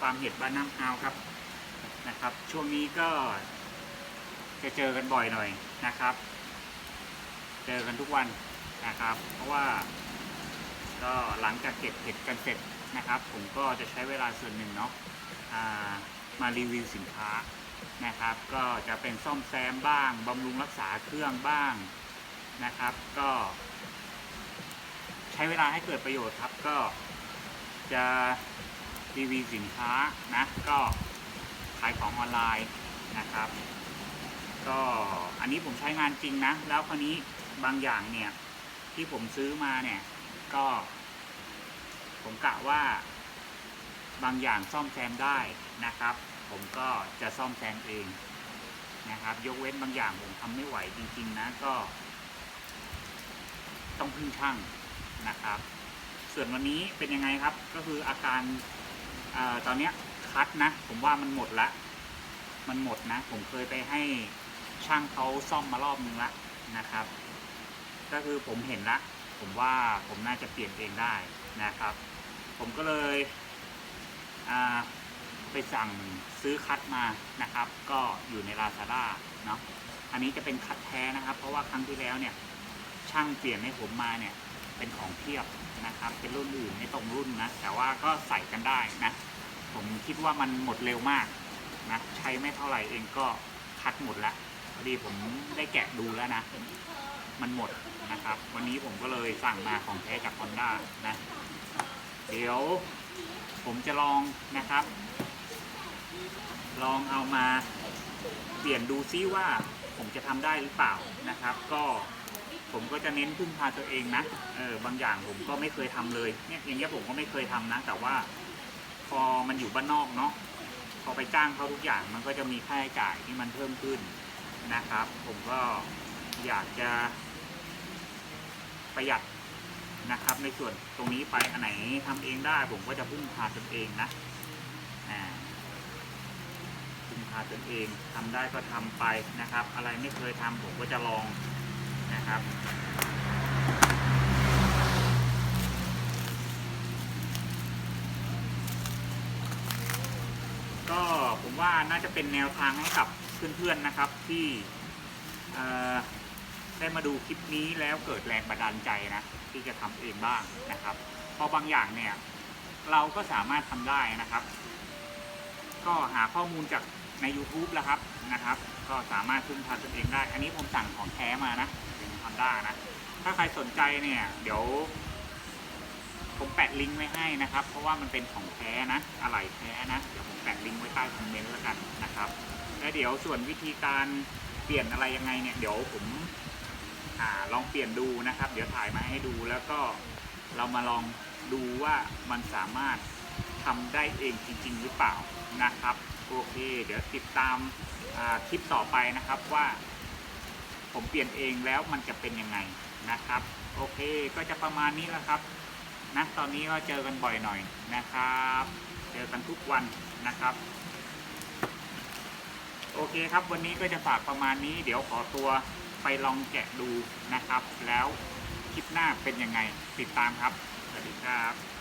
ฟาร์มเห็ดบ้านน้ำฮาวครับนะครับ ช่วงนี้ก็จะเจอกันบ่อยหน่อยนะครับ เจอกันทุกวันนะครับ เพราะว่าก็หลังจากเก็บเห็ดกันเสร็จนะครับ ผมก็จะใช้เวลาส่วนหนึ่งเนาะมารีวิวสินค้านะครับ ก็จะเป็นซ่อมแซมบ้างบำรุงรักษาเครื่องบ้างนะครับ ก็ ใช้เวลาให้เกิดประโยชน์ครับก็จะ รีวิวสินค้านะก็ขายของออนไลน์นะครับ ก็อันนี้ผมใช้งานจริงนะ แล้วคราวนี้บางอย่างเนี่ยที่ผมซื้อมาเนี่ยก็ ผมกะว่าบางอย่างซ่อมแซมได้นะครับ ผมก็จะซ่อมแซมเองนะครับ ยกเว้นบางอย่างผมทำไม่ไหวจริง ๆ นะก็ ต้องพึ่งช่างนะครับ ส่วนวันนี้เป็นยังไงครับก็คืออาการ ออตอนเนี้ยคัดนะ ผมว่ามันหมดละ มันหมดนะ ผมเคยไปให้ช่างเขาซ่อมมารอบนึงละนะครับ ก็คือผมเห็นละ ผมว่าผมน่าจะเปลี่ยนเองได้นะครับ ผมก็เลยไปสั่งซื้อคัดมานะครับ ก็อยู่ใน Lazada เนาะ อันนี้จะเป็นคัดแท้นะครับ เพราะว่าครั้งที่แล้วเนี่ย ช่างเปลี่ยนให้ผมมาเนี่ยเป็นของเทียบนะครับ เป็นรุ่นอื่นไม่ตรงรุ่นนะ แต่ว่าก็ใส่กันได้นะ ผมคิดว่ามันหมดเร็วมากนะใช้ไม่เท่าไหร่เองก็คัดหมดละพอดีผมได้แกะดูแล้วนะ มันหมดนะครับ วันนี้ผมก็เลยสั่งมาของแท้จาก Honda นะ เดี๋ยวผมจะลองนะครับ ลองเอามาเปลี่ยนดูซิว่าผมจะทำได้หรือเปล่านะครับ ก็ผมก็จะเน้นพึ่งพาตัวเองนะ เออบางอย่างผมก็ไม่เคยทำเลย เนี่ยอย่างเงี้ยผมก็ไม่เคยทำนะ แต่ว่า พอมันอยู่บ้านนอกเนาะพอไปจ้างเขาทุกอย่างมันก็จะมีค่าใช้จ่ายที่มันเพิ่มขึ้นนะครับ ผมก็อยากจะ ประหยัดนะครับ ในส่วนตรงนี้ไปอันไหนทำเองได้ ผมก็จะพึ่งพาตนเองนะอ่าพึ่งพาตนเองทำได้ก็ทำไปนะครับ อะไรไม่เคยทำผมก็จะลองนะครับ ก็ ผมว่าน่าจะเป็นแนวทางให้กับเพื่อนๆนะครับที่ได้มาดูคลิปนี้แล้วเกิดแรงบันดาลใจนะที่จะทำเองบ้างนะครับ เพราะบางอย่างเนี่ยเราก็สามารถทำได้นะครับ ก็หาข้อมูลจากใน YouTube แล้วครับนะครับ ก็สามารถพึ่งพาตนเองได้ อันนี้ผมสั่งของแท้มานะเป็นฮอนด้านะ ถ้าใครสนใจเนี่ย เดี๋ยว ผมแปะลิงก์ไว้ให้นะครับ เพราะว่ามันเป็นของแท้นะอะไหล่แท้นะเดี๋ยวผมแปะลิงก์ไว้ใต้คอมเมนต์แล้วกันนะครับและเดี๋ยวส่วนวิธีการเปลี่ยนอะไรยังไงเนี่ยเดี๋ยวผมอ่าลองเปลี่ยนดูนะครับ เดี๋ยวถ่ายมาให้ดูแล้วก็เรามาลองดูว่ามันสามารถทำได้เองจริง ๆ หรือเปล่านะครับโอเค เดี๋ยวติดตามาคลิปต่อไปนะครับว่า ผมเปลี่ยนเองแล้วมันจะเป็นยังไงนะครับ โอเคก็จะประมาณนี้แหละครับ นะตอนนี้ก็เจอกันบ่อยหน่อยนะครับ เจอกันทุกวันนะครับ โอเคครับวันนี้ก็จะฝากประมาณนี้ เดี๋ยวขอตัวไปลองแกะดูนะครับ แล้วคลิปหน้าเป็นยังไงติดตามครับ สวัสดีครับ